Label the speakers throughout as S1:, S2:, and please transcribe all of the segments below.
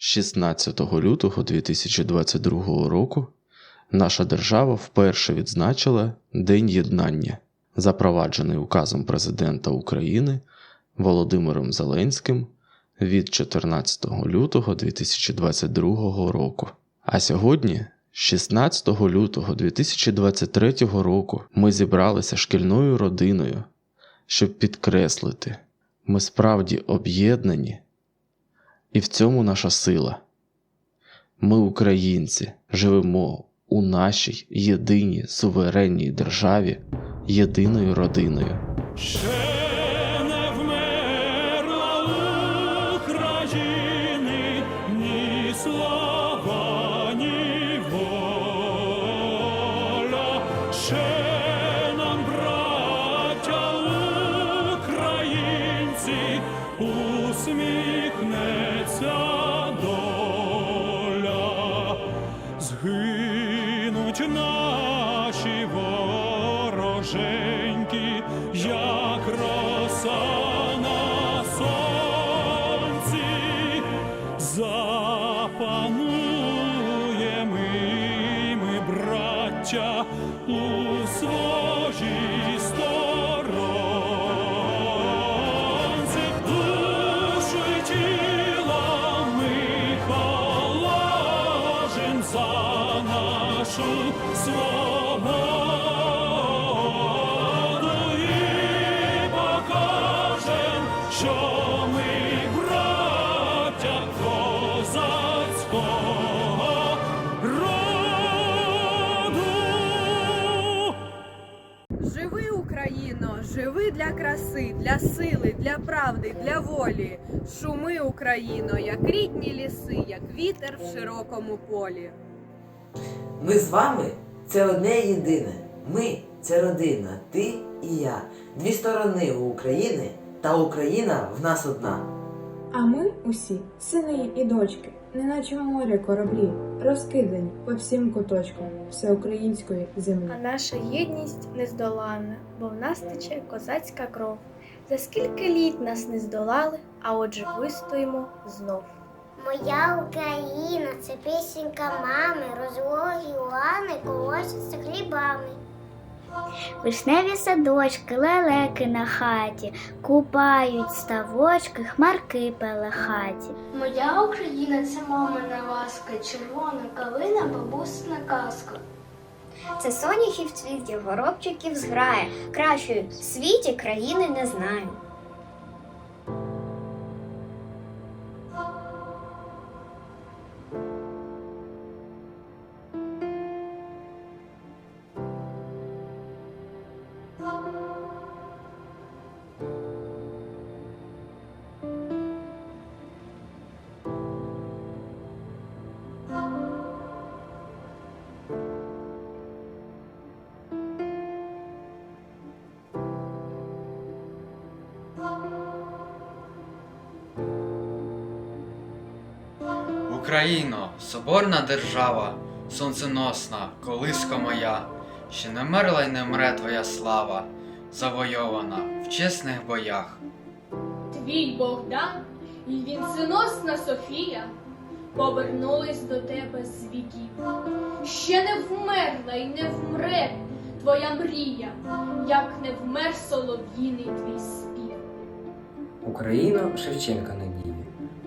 S1: 16 лютого 2022 року наша держава вперше відзначила День Єднання, запроваджений указом Президента України Володимиром Зеленським від 14 лютого 2022 року. А сьогодні, 16 лютого 2023 року, ми зібралися шкільною родиною, щоб підкреслити, ми справді об'єднані, і в цьому наша сила. Ми, українці, живемо у нашій єдиній суверенній державі, єдиною родиною.
S2: Ще вороженьки, як роса на сонці, запануємо ми, браття, у своїй сторонці, душу й тіло ми положим за нашу свободу
S3: живи для краси, для сили, для правди, для волі. Шуми, Україно, як рідні ліси, як вітер в широкому полі.
S4: Ми з вами це одне єдине. Ми це родина, ти і я. Дві сторони у України, та Україна в нас одна.
S5: А ми усі сини і дочки, неначе в морі кораблі, розкидані по всім куточкам всеукраїнської землі.
S6: А наша єдність нездоланна, бо в нас тече козацька кров. За скільки літ нас не здолали, а отже вистоїмо знов.
S7: Моя Україна це пісенька мами, розлогі лани колосяться хлібами.
S8: Вишневі садочки, лелеки на хаті, купають ставочки, хмарки пелехаті.
S9: Моя Україна це мамина ласка, червона калина, бабусина казка.
S8: Це соняхів в цвіті, горобчиків зграє. Кращої в світі країни не знаю.
S10: Україно, соборна держава, сонценосна, колиска моя, ще не мерла й не мре твоя слава, завойована в чесних боях.
S9: Твій Богдан і вінценосна Софія повернулись до тебе з віків. Ще не вмерла й не вмре твоя мрія, як не вмер солов'їний твій спів.
S11: Україно Шевченка надії,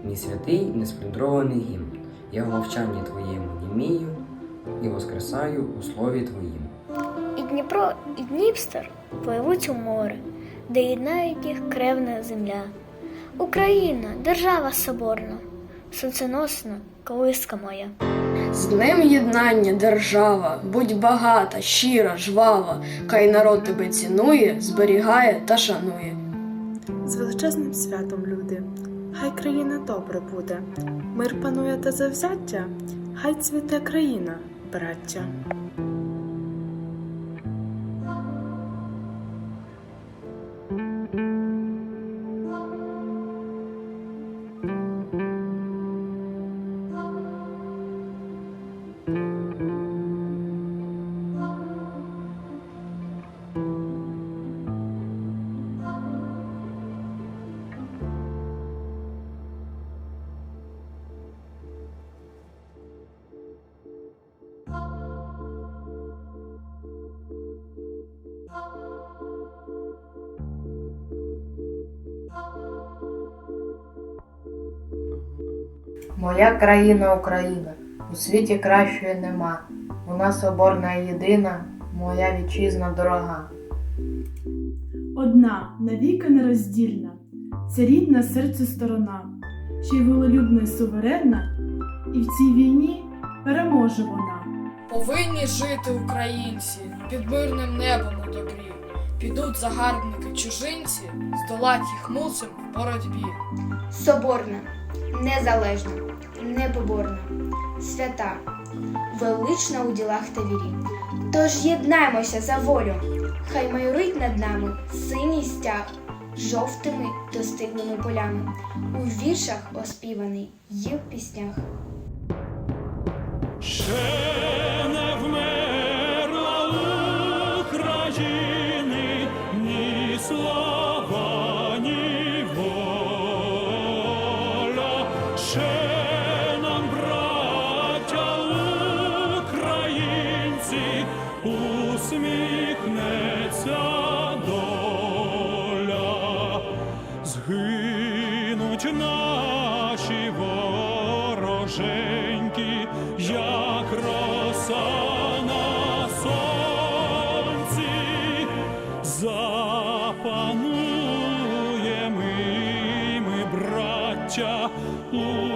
S11: ні святий, не сплюндрований гімн. Я в мовчанні твоєму німію і воскресаю у слові твоїм.
S8: Дніпро, і Дніпстер пливуть у море, де єднають їх кревна земля. Україна, держава соборна, сонценосна, колиска моя.
S12: З днем єднання держава, будь багата, щира, жвава, хай народ тебе цінує, зберігає та шанує.
S5: З величезним святом, люди, хай країна добре буде. Мир панує та завзяття, хай цвіте країна, браття.
S13: Моя країна Україна, у світі кращої нема. У нас соборна єдина, моя вітчизна дорога.
S14: Одна, навіки нероздільна, це рідна серцю сторона, ще й волелюбна й суверенна, і в цій війні переможе вона.
S12: Повинні жити українці під мирним небом у добрі. Підуть загарбники чужинці, здолать їх мусим в боротьбі.
S2: Соборна, незалежна, непоборна, свята, велична у ділах та вірі. Тож єднаймося за волю, хай майорить над нами синій стяг, жовтими достиглими полями, у віршах оспіваний і в піснях.
S15: Запануємо